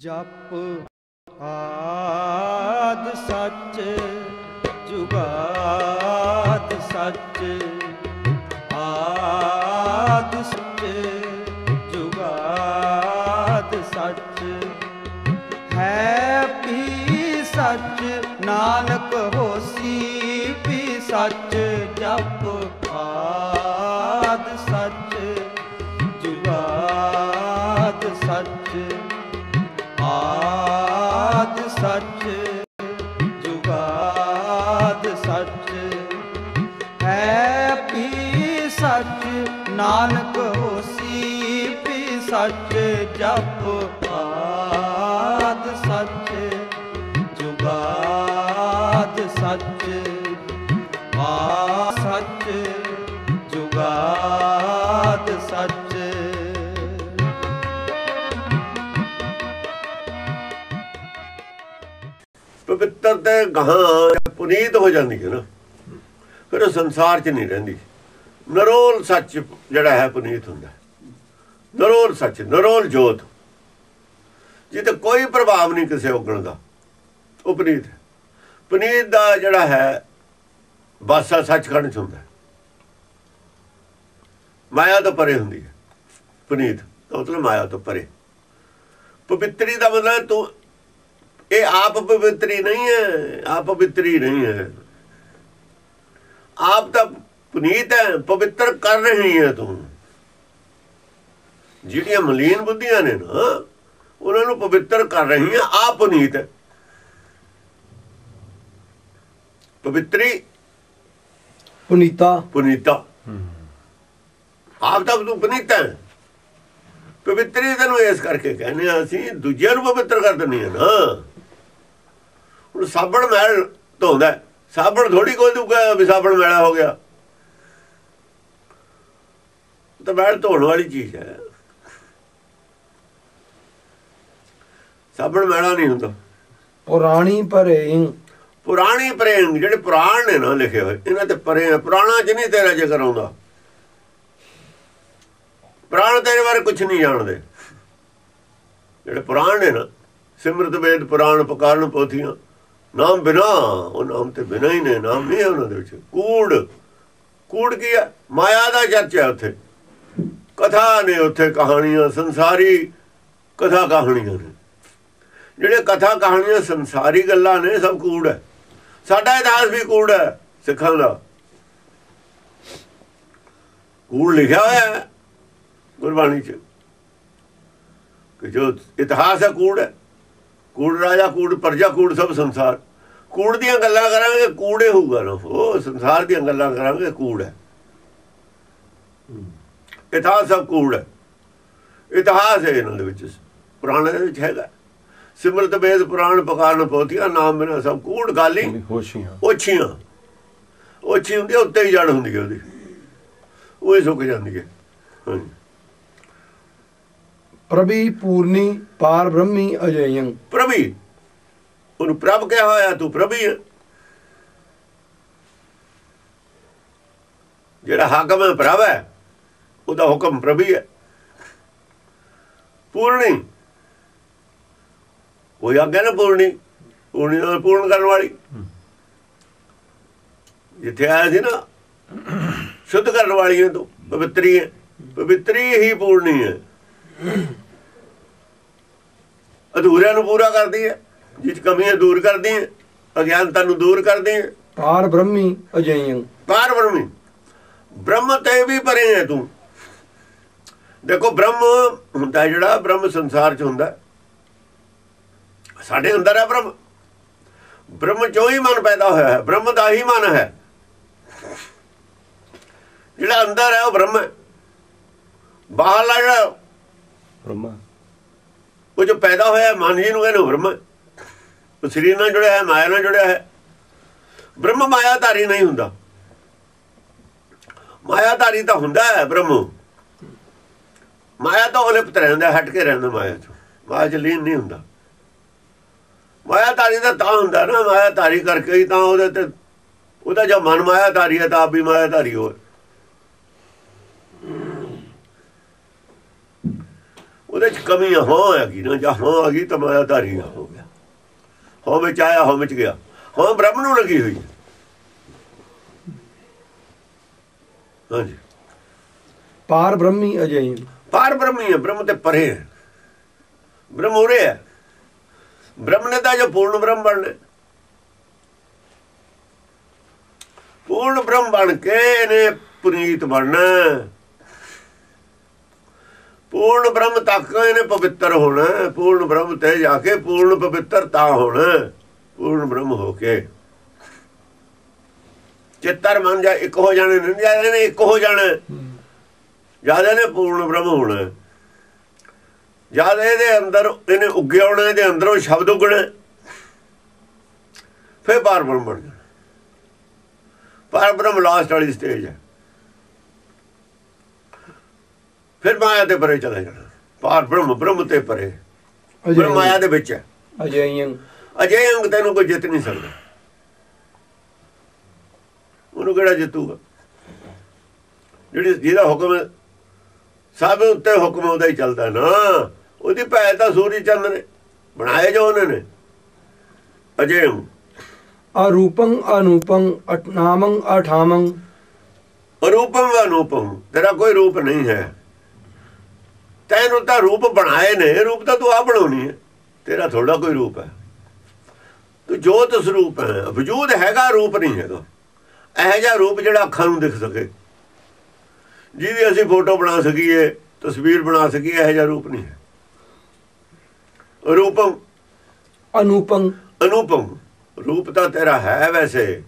ਜਪ ਆਦ ਸੱਚ, ਜੁਗਾਦ ਸੱਚ, ਆਦ ਸੱਚ, ਜੁਗਾਦ ਸੱਚ। ਹੈ ਵੀ ਸੱਚ, ਨਾਨਕ ਹੋਸੀ ਵੀ ਸੱਚ, ਜਪ ਆਦ ਸੱਚ, ਜੁਗਾਦ ਸੱਚ। ਆਦ ਸੱਚ ਜੁਗਾਦ ਸੱਚ ਹੈ ਪੀ ਸੱਚ ਨਾਨਕ ਪਵਿੱਤਰ ਤੇ ਗਾਂ ਪੁਨੀਤ ਹੋ ਜਾਂਦੀ ਹੈ ਨਾ। ਫਿਰ ਉਹ ਸੰਸਾਰ 'ਚ ਨਹੀਂ ਰਹਿੰਦੀ। ਨਰੋਲ ਸੱਚ ਜਿਹੜਾ ਹੈ ਪੁਨੀਤ ਹੁੰਦਾ ਨਰੋਲ ਸੱਚ, ਨਰੋਲ ਜੋਤ। ਜਿੱਤੇ ਕੋਈ ਪ੍ਰਭਾਵ ਨਹੀਂ ਕਿਸੇ ਉਗਣ ਦਾ, ਉਹ ਪੁਨੀਤ ਹੈ। ਪੁਨੀਤ ਦਾ ਜਿਹੜਾ ਹੈ, ਬਾਸਾ ਸੱਚਖੰਡ 'ਚ ਹੁੰਦਾ ਮਾਇਆ ਤੋਂ ਪਰੇ ਹੁੰਦੀ ਹੈ। ਪੁਨੀਤ ਮਤਲਬ ਮਾਇਆ ਤੋਂ ਪਰੇ। ਪਵਿੱਤਰੀ ਦਾ ਮਤਲਬ ਤੂੰ ਇਹ ਆਪ ਪਵਿੱਤਰੀ ਨਹੀਂ ਹੈ ਆਪ ਪਵਿੱਤਰੀ ਨਹੀਂ ਹੈ। ਆਪ ਤਾਂ ਪੁਨੀਤ ਹੈ ਪਵਿੱਤਰ ਕਰ ਰਹੀ ਹੈ ਤੂੰ। ਜਿਹੜੀਆਂ ਮਲੀਨ ਬੁੱਧੀਆਂ ਨੇ ਨਾ ਉਹਨਾਂ ਨੂੰ ਪਵਿੱਤਰ ਕਰ ਰਹੀ ਹੈ ਆਪ ਪੁਨੀਤ ਹੈ। ਪਵਿੱਤਰੀ ਪੁਨੀਤਾ। ਪੁਨੀਤਾ। ਆਪ ਤਾਂ ਤੂੰ ਪੁਨੀਤ ਹੈ। ਪਵਿੱਤਰੀ ਤੈਨੂੰ ਇਸ ਕਰਕੇ ਕਹਿੰਦੇ ਆ ਅਸੀਂ ਦੂਜਿਆਂ ਨੂੰ ਪਵਿੱਤਰ ਕਰ ਦਿੰਦੇ ਆ ਨਾ। ਹੁਣ ਸਾਬਣ ਮੈਲ ਧੋਂਦਾ। ਸਾਬਣ ਥੋੜੀ ਕੋਈ ਦੂਗਾ ਵੀ ਸਾਬਣ ਮੈਲਾ ਹੋ ਗਿਆ। ਤਾਂ ਮੈਲ ਧੋਣ ਵਾਲੀ ਚੀਜ਼ ਹੈ। ਸਾਬਣ ਮੈਲਾ ਨਹੀਂ ਹੁੰਦਾ। ਪੁਰਾਣੀ ਭਰੇ ਪੁਰਾਣੀ ਪ੍ਰੇਮ ਜਿਹੜੇ ਪੁਰਾਣ ਨੇ ਨਾ ਲਿਖੇ ਹੋਏ ਇਹਨਾਂ ਤੇ ਪਰੇ ਪੁਰਾਣਾ ਨਹੀਂ ਤੇਰਾ ਜ਼ਿਕਰ ਆਉਂਦਾ। ਪੁਰਾਣ ਤੇਰੇ ਬਾਰੇ ਕੁਝ ਨਹੀਂ ਜਾਣਦੇ। ਜਿਹੜੇ ਪੁਰਾਣ ਨੇ ਨਾ ਸਿਮਰਤ ਵੇਦ ਪੁਰਾਣ ਪਕਾਰਨ ਪੋਥੀਆਂ ਨਾਮ ਬਿਨਾ, ਉਹ ਨਾਮ ਤੇ ਬਿਨਾ ਹੀ ਨੇ, ਨਾਮ ਨਹੀਂ ਹੈ ਉਹਨਾਂ ਦੇ ਵਿੱਚ। ਕੂੜ ਕੂੜ ਕੀ ਹੈ? ਮਾਇਆ ਦਾ ਚਰਚਾ ਉੱਥੇ। ਕਥਾ ਨੇ ਉੱਥੇ ਕਹਾਣੀਆਂ, ਸੰਸਾਰੀ ਕਥਾ ਕਹਾਣੀਆਂ ਨੇ। ਜਿਹੜੇ ਕਥਾ ਕਹਾਣੀਆਂ, ਸੰਸਾਰੀ ਗੱਲਾਂ ਨੇ, ਸਭ ਕੂੜ ਹੈ। ਸਾਡਾ ਇਤਿਹਾਸ ਵੀ ਕੂੜ ਹੈ, ਸਿੱਖਾਂ ਦਾ। ਕੂੜ ਲਿਖਿਆ ਹੋਇਆ ਹੈ ਗੁਰਬਾਣੀ ਚ ਕਿ ਜੋ ਇਤਿਹਾਸ ਹੈ, ਕੂੜ ਹੈ। ਕੂੜ ਰਾਜਾ ਕੂੜ ਪ੍ਰਜਾ ਕੂੜ ਸਭ ਸੰਸਾਰ। ਕੂੜ ਦੀਆਂ ਗੱਲਾਂ ਕਰਾਂਗੇ ਕੂੜੇ ਹੋਊਗਾ ਨਾ। ਉਹ ਸੰਸਾਰ ਦੀਆਂ ਗੱਲਾਂ ਕਰਾਂਗੇ ਕੂੜ ਹੈ। ਇਤਿਹਾਸ ਸਭ ਕੂੜ ਹੈ। ਇਤਿਹਾਸ ਹੈ ਇਹਨਾਂ ਦੇ ਵਿੱਚ। ਪੁਰਾਣੇ ਦੇ ਵਿੱਚ ਹੈਗਾ। ਸਿਮਰਤ ਵੇਦ ਪੁਰਾਣ ਪਕਾਰਨ ਪੋਥੀਆਂ ਨਾਮ ਬਿਨਾ ਸਭ ਕੂੜ ਗਾਲੀ ਹੋਸ਼ੀਆਂ। ਓਛੀਆਂ। ਓਛੀ ਹੁੰਦੀ ਉੱਤੇ ਹੀ ਜੜ ਹੁੰਦੀ ਹੈ ਉਹਦੀ। ਉਹ ਹੀ ਸੁੱਕ ਜਾਂਦੀ ਹੈ। ਹਾਂਜੀ। ਪ੍ਰਭੀ ਪੂਰਨੀ ਪਾਰ ਬ੍ਰਹਮੀ ਅਜੇਯੰ। ਪ੍ਰਭੀ, ਉਹਨੂੰ ਪ੍ਰਭ ਕਿਹਾ ਹੋਇਆ, ਤੂੰ ਪ੍ਰਭੀ ਹੈ। ਜਿਹੜਾ ਹਾਕਮ ਹੈ ਪ੍ਰਭ ਹੈ, ਉਹਦਾ ਹੁਕਮ ਪ੍ਰਭੀ ਹੈ। ਪੂਰਣੀ ਕੋਈ ਆਗਿਆ ਨਾ ਪੂਰਣੀ ਪੂਰਣੀ ਨਾਲ ਪੂਰਨ ਕਰਨ ਵਾਲੀ। ਜਿੱਥੇ ਆਇਆ ਸੀ ਨਾ, ਸ਼ੁੱਧ ਕਰਨ ਵਾਲੀ ਹੈ ਤੂੰ, ਪਵਿੱਤਰੀ ਹੈ। ਪਵਿੱਤਰੀ ਹੀ ਪੂਰਣੀ ਹੈ। ਅਧੂਰਿਆਂ ਨੂੰ ਪੂਰਾ ਕਰਦੀ ਹੈ ਜਿਸ ਕਮੀਆਂ ਦੂਰ ਕਰਦੀ ਹੈ ਅਗਿਆਨਤਾ ਨੂੰ ਦੂਰ ਕਰਦੀ ਹੈ। ਪਾਰ ਬ੍ਰਹਮੀ ਅਜੇਯੰ ਪਾਰ ਬ੍ਰਹਮੀ। ਬ੍ਰਹਮ ਤੇ ਵੀ ਪਰੇ ਹੈ ਤੂੰ। ਦੇਖੋ ਬ੍ਰਹਮ ਹੁੰਦਾ ਜਿਹੜਾ ਬ੍ਰਹਮ ਸੰਸਾਰ ਚ ਹੁੰਦਾ। ਸਾਡੇ ਅੰਦਰ ਹੈ ਬ੍ਰਹਮ। ਬ੍ਰਹਮ ਚੋਂ ਹੀ ਮਨ ਪੈਦਾ ਹੋਇਆ ਹੈ ਬ੍ਰਹਮ ਦਾ ਹੀ ਮਨ ਹੈ। ਜਿਹੜਾ ਅੰਦਰ ਹੈ ਉਹ ਬ੍ਰਹਮ ਹੈ। ਬਾਹਰਲਾ ਜਿਹੜਾ ਬ੍ਰਹਮਾ। ਉਹ ਜੋ ਪੈਦਾ ਹੋਇਆ ਮਨ ਜੀ ਨੂੰ ਕਹਿੰਦੇ ਬ੍ਰਹਮ। ਉਹ ਸਰੀਰ ਨਾਲ ਜੁੜਿਆ ਹੈ, ਮਾਇਆ ਨਾਲ ਜੁੜਿਆ ਹੈ। ਬ੍ਰਹਮ, ਮਾਇਆਧਾਰੀ ਨਹੀਂ ਹੁੰਦਾ। ਮਾਇਆਧਾਰੀ ਤਾਂ ਹੁੰਦਾ ਹੈ, ਬ੍ਰਹਮ। ਮਾਇਆ ਤੋਂ ਉਲਪਤ ਰਹਿੰਦਾ, ਹਟ ਕੇ ਰਹਿੰਦਾ ਮਾਇਆ ਚੋਂ। ਮਾਇਆ ਚ ਲੀਨ ਨਹੀਂ ਹੁੰਦਾ। ਮਾਇਆਧਾਰੀ ਦਾ ਤਾਂ ਹੁੰਦਾ ਨਾ, ਮਾਇਆਧਾਰੀ ਕਰਕੇ ਹੀ ਤਾਂ ਉਹਦੇ ਤੇ ਉਹਦਾ ਜੋ ਮਨ ਮਾਇਆਧਾਰੀ ਹੈ, ਤਾਂ ਆਪ ਵੀ ਮਾਇਆਧਾਰੀ ਹੋਏ ਉਹਦੇ ਚ ਕਮੀ ਹਾਂ ਗਈ ਨਾ ਜਾਂ ਹਾਂ ਗਈ ਤਾਂ ਮਾਇਆ ਧਾਰੀ ਹੋ ਗਿਆ। ਹੋ ਵਿੱਚ ਆਇਆ ਹੋ ਵਿੱਚ ਗਿਆ। ਹਾਂ ਬ੍ਰਹਮ ਨੂੰ ਲੱਗੀ ਹੋਈ ਹਾਂਜੀ। ਪਾਰ ਬ੍ਰਹਮੀ ਅਜੇਯੰ ਪਾਰ ਬ੍ਰਹਮੀ ਹੈ ਬ੍ਰਹਮ ਤੇ ਪਰੇ ਹੈ ਬ੍ਰਹਮ ਉਰੇ ਹੈ ਬ੍ਰਹਮ ਨੇ ਤਾਂ ਜੋ ਪੂਰਨ ਬ੍ਰਹਮ ਬਣਨਾ ਪੂਰਨ ਬ੍ਰਹਮ ਬਣ ਕੇ ਇਹਨੇ ਪੁਨੀਤ ਬਣਨਾ। ਪੂਰਨ ਬ੍ਰਹਮ ਤੱਕ ਇਹਨੇ ਪਵਿੱਤਰ ਹੋਣਾ, ਪੂਰਨ ਬ੍ਰਹਮ ਤੇ ਜਾ ਕੇ ਪੂਰਨ ਪਵਿੱਤਰ ਤਾਂ ਹੋਣਾ, ਪੂਰਨ ਬ੍ਰਹਮ ਹੋ ਕੇ। ਚਿੱਤਰ ਮਨ ਜਾ, ਇੱਕ ਹੋ ਜਾਣੇ ਨੇ ਜ਼ਿਆਦਾ ਨੇ ਇੱਕ ਹੋ ਜਾਣਾ। ਜ਼ਿਆਦਾ ਨੇ ਪੂਰਨ ਬ੍ਰਹਮ ਹੋਣਾ। ਜਦ ਇਹਦੇ ਅੰਦਰ, ਇਹਨੇ ਉੱਗੇ ਆਉਣਾ ਇਹਦੇ ਅੰਦਰੋਂ ਸ਼ਬਦ ਉੱਗਣਾ। ਫਿਰ ਪਾਰ ਬ੍ਰਹਮ ਬਣ ਜਾਣਾ। ਪਾਰ ਬ੍ਰਹਮ ਲਾਸਟ ਵਾਲੀ ਸਟੇਜ ਹੈ ਫਿਰ ਮਾਇਆ ਦੇ ਪਰੇ ਚਲਾ ਜਾਣਾ। ਪਾਰ ਬ੍ਰਹਮ ਬ੍ਰਹਮ ਤੇ ਪਰੇ। ਬ੍ਰਹਮ ਮਾਇਆ ਦੇ ਵਿੱਚ ਹੈ। ਅਜੇਯੰ ਅਜੇ ਅੰਗ ਤੈਨੂੰ ਕੋਈ ਜਿੱਤ ਨਹੀਂ ਸਕਦਾ। ਉਹਨੂੰ ਕਿਹੜਾ ਜਿੱਤੂਗਾ? ਜਿਹੜੀ ਜਿਹਦਾ ਹੁਕਮ ਸਭ ਉੱਤੇ ਹੁਕਮ ਉਹਦਾ ਹੀ ਚੱਲਦਾ ਨਾ। ਉਹਦੀ ਭੈਣ ਤਾਂ ਸੂਰਜ ਚੰਦ ਨੇ ਬਣਾਏ ਜੋ ਉਹਨਾਂ ਨੇ। ਅਜੇ ਅਰੂਪੰ ਅਨੂਪੰ ਅਟਨਾਮੰ ਅਠਾਮੰ। ਰੂਪਮ ਵਾ ਅਨੂਪਮ ਤੇਰਾ ਕੋਈ ਰੂਪ ਨਹੀਂ ਹੈ। ਤੈਨੂੰ ਤਾਂ ਰੂਪ ਬਣਾਏ ਨੇ ਰੂਪ ਤਾਂ ਤੂੰ ਆ ਬਣਾਉਣੀ ਹੈ। ਤੇਰਾ ਥੋੜਾ ਕੋਈ ਰੂਪ ਹੈ। ਤੂੰ ਜੋਤ ਸਰੂਪ ਹੈ। ਵਜੂਦ ਹੈਗਾ ਰੂਪ ਨਹੀਂ ਹੈਗਾ। ਇਹ ਜਿਹਾ ਰੂਪ ਜਿਹੜਾ ਅੱਖਾਂ ਨੂੰ ਦਿਖ ਸਕੇ। ਜਿਹਦੀ ਅਸੀਂ ਫੋਟੋ ਬਣਾ ਸਕੀਏ ਤਸਵੀਰ ਬਣਾ ਸਕੀਏ ਇਹ ਜਿਹਾ ਰੂਪ ਨਹੀਂ ਹੈ। ਰੂਪਮ ਅਨੂਪੰ। ਅਨੂਪਮ ਰੂਪ ਤਾਂ ਤੇਰਾ ਹੈ ਵੈਸੇ।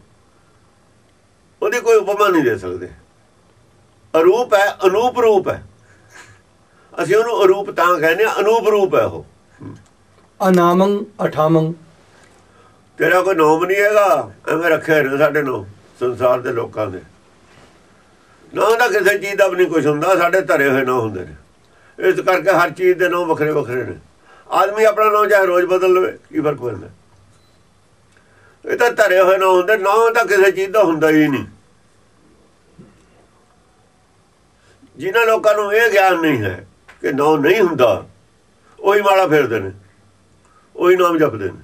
ਉਹਦੀ ਕੋਈ ਉਪਮਾ ਨਹੀਂ ਦੇ ਸਕਦੇ। ਅਰੂਪ ਹੈ ਅਨੂਪ ਰੂਪ ਹੈ। ਅਸੀਂ ਉਹਨੂੰ ਅਰੂਪ ਤਾਂ ਕਹਿੰਦੇ ਆ ਅਨੂਪ ਰੂਪ ਹੈ ਉਹ। ਅਨਾਮੰ ਅਠਾਮੰ। ਤੇਰਾ ਕੋਈ ਨਾਮ ਨਹੀਂ ਹੈਗਾ ਐਵੇਂ ਰੱਖਿਆ ਨੇ ਸਾਡੇ ਨਾਮ ਸੰਸਾਰ ਦੇ ਲੋਕਾਂ ਦੇ। ਨਾ ਦਾ ਕਿਸੇ ਚੀਜ਼ ਦਾ ਵੀ ਨਹੀਂ ਕੁਝ ਹੁੰਦਾ ਸਾਡੇ ਧਰੇ ਹੋਏ ਨਾ ਹੁੰਦੇ ਨੇ। ਇਸ ਕਰਕੇ ਹਰ ਚੀਜ਼ ਦੇ ਨਾਮ ਵੱਖਰੇ ਵੱਖਰੇ ਨੇ। ਆਦਮੀ ਆਪਣਾ ਨਾਮ ਚਾਹੇ ਰੋਜ਼ ਬਦਲ ਲਵੇ ਕੀ ਫ਼ਰਕ ਪੈਂਦਾ? ਇਹ ਤਾਂ ਧਰੇ ਹੋਏ ਨਾ ਹੁੰਦੇ ਨਾ ਤਾਂ ਕਿਸੇ ਚੀਜ਼ ਦਾ ਹੁੰਦਾ ਹੀ ਨਹੀਂ। ਜਿਨ੍ਹਾਂ ਲੋਕਾਂ ਨੂੰ ਇਹ ਗਿਆਨ ਨਹੀਂ ਹੈ ਕਿ ਨਾਮ ਨਹੀਂ ਹੁੰਦਾ। ਉਹੀ ਮਾਲਾ ਫੇਰਦੇ ਨੇ। ਉਹੀ ਨਾਮ ਜਪਦੇ ਨੇ।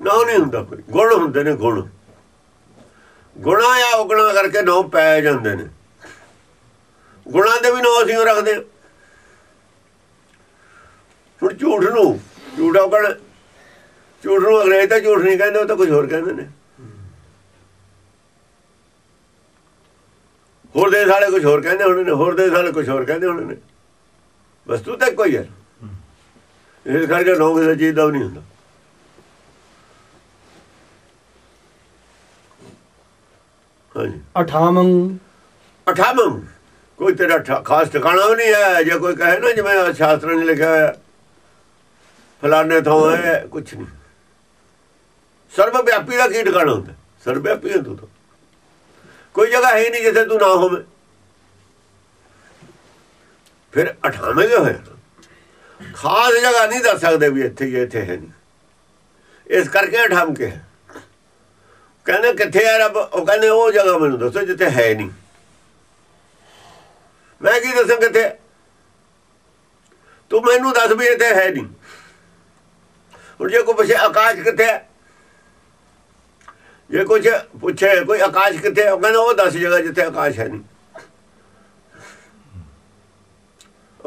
ਨਾ ਨਹੀਂ ਹੁੰਦਾ ਕੋਈ। ਗੁਣ ਹੁੰਦੇ ਨੇ ਗੁਣ। ਗੁਣਾ ਆ ਉਗਣਾ ਕਰਕੇ ਨੌ ਪੈ ਜਾਂਦੇ ਨੇ। ਗੁਣਾਂ ਦੇ ਵੀ ਨੌ ਅਸੀਂ ਓ ਰੱਖਦੇ ਹਾਂ। ਹੁਣ ਝੂਠ ਨੂੰ, ਝੂਠਾ ਕਣ ਝੂਠ ਨੂੰ ਅਗਲੇ ਤਾਂ ਝੂਠ ਨਹੀਂ ਕਹਿੰਦੇ, ਉਹ ਤਾਂ ਕੁਝ ਹੋਰ ਕਹਿੰਦੇ ਨੇ। ਹੋਰ ਦੇ ਵਾਲੇ ਕੁਝ ਹੋਰ ਕਹਿੰਦੇ ਹੋਣੇ ਨੇ, ਹੋਰ ਦੇ ਵਾਲੇ ਕੁਝ ਹੋਰ ਕਹਿੰਦੇ ਹੋਣੇ ਨੇ। ਵਸਤੂ ਤਾਂ ਕੋਈ ਹੈ ਇਸ ਕਰਕੇ ਨੌ ਕਿਸੇ ਚੀਜ਼ ਦਾ ਨਹੀਂ ਹੁੰਦਾ। ਹਾਂਜੀ। ਅਠਾਮੰ ਅਠਾਵਨ ਕੋਈ ਤੇਰਾ ਖਾਸ ਟਿਕਾਣਾ ਵੀ ਨਹੀਂ ਹੈ ਜੇ ਕੋਈ ਕਹੇ ਨਾ ਜਿਵੇਂ ਸ਼ਾਸਤਰਾਂ 'ਚ ਲਿਖਿਆ ਹੋਇਆ। ਫਲਾਣੇ ਥਾਂ ਹੈ ਕੁਛ ਨਹੀਂ। ਸਰਵ ਵਿਆਪੀ ਦਾ ਕੀ ਟਿਕਾਣਾ ਹੁੰਦਾ? ਸਰਵ ਵਿਆਪੀ ਹੈ ਤੂੰ ਤਾਂ। ਕੋਈ ਜਗ੍ਹਾ ਹੈ ਨਹੀਂ ਜਿੱਥੇ ਤੂੰ ਨਾ ਹੋਵੇਂ। ਫਿਰ ਅਠਾਵੇਂ ਹੋਇਆ ਖਾਸ ਜਗ੍ਹਾ ਨਹੀਂ ਦੱਸ ਸਕਦੇ ਵੀ ਇੱਥੇ ਹੀ ਇੱਥੇ ਹੈ ਨਹੀਂ। ਇਸ ਕਰਕੇ ਅਠਾਮ ਕੇ ਹੈ। ਕਹਿੰਦੇ ਕਿੱਥੇ ਹੈ ਰੱਬ? ਉਹ ਕਹਿੰਦੇ ਉਹ ਜਗ੍ਹਾ ਮੈਨੂੰ ਦੱਸੋ ਜਿੱਥੇ ਹੈ ਨਹੀਂ। ਮੈਂ ਕੀ ਦੱਸਾਂ ਕਿੱਥੇ? ਤੂੰ ਮੈਨੂੰ ਦੱਸ ਵੀ ਇੱਥੇ ਹੈ ਨਹੀਂ। ਹੁਣ ਜੇ ਕੋਈ ਪੁੱਛੇ ਆਕਾਸ਼ ਕਿੱਥੇ ਹੈ? ਜੇ ਕੁਝ ਪੁੱਛੇ ਕੋਈ ਆਕਾਸ਼ ਕਿੱਥੇ ਹੈ? ਉਹ ਕਹਿੰਦਾ ਉਹ ਦੱਸ ਜਗ੍ਹਾ ਜਿੱਥੇ ਆਕਾਸ਼ ਹੈ ਨਹੀਂ।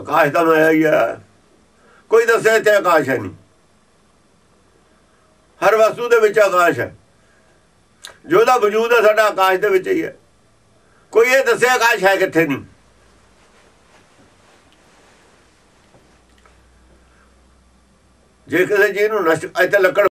ਆਕਾਸ਼ ਤਾਂ ਮਾਇਆ ਹੀ ਹੈ। ਕੋਈ ਦੱਸੇ ਇੱਥੇ ਆਕਾਸ਼ ਹੈ ਨਹੀਂ। ਹਰ ਵਸਤੂ ਦੇ ਵਿੱਚ ਆਕਾਸ਼ ਹੈ। ਜੋ ਦਾ ਵਜੂਦ ਹੈ ਸਾਡਾ ਆਕਾਸ਼ ਦੇ ਵਿੱਚ ਹੀ ਹੈ। ਕੋਈ ਇਹ ਦੱਸੇ ਆਕਾਸ਼ ਹੈ ਕਿੱਥੇ ਨਹੀਂ। ਜੇ ਕਿਸੇ ਚੀਜ਼ ਨੂੰ ਨਸ਼ਟ ਇੱਥੇ ਲੱਕੜ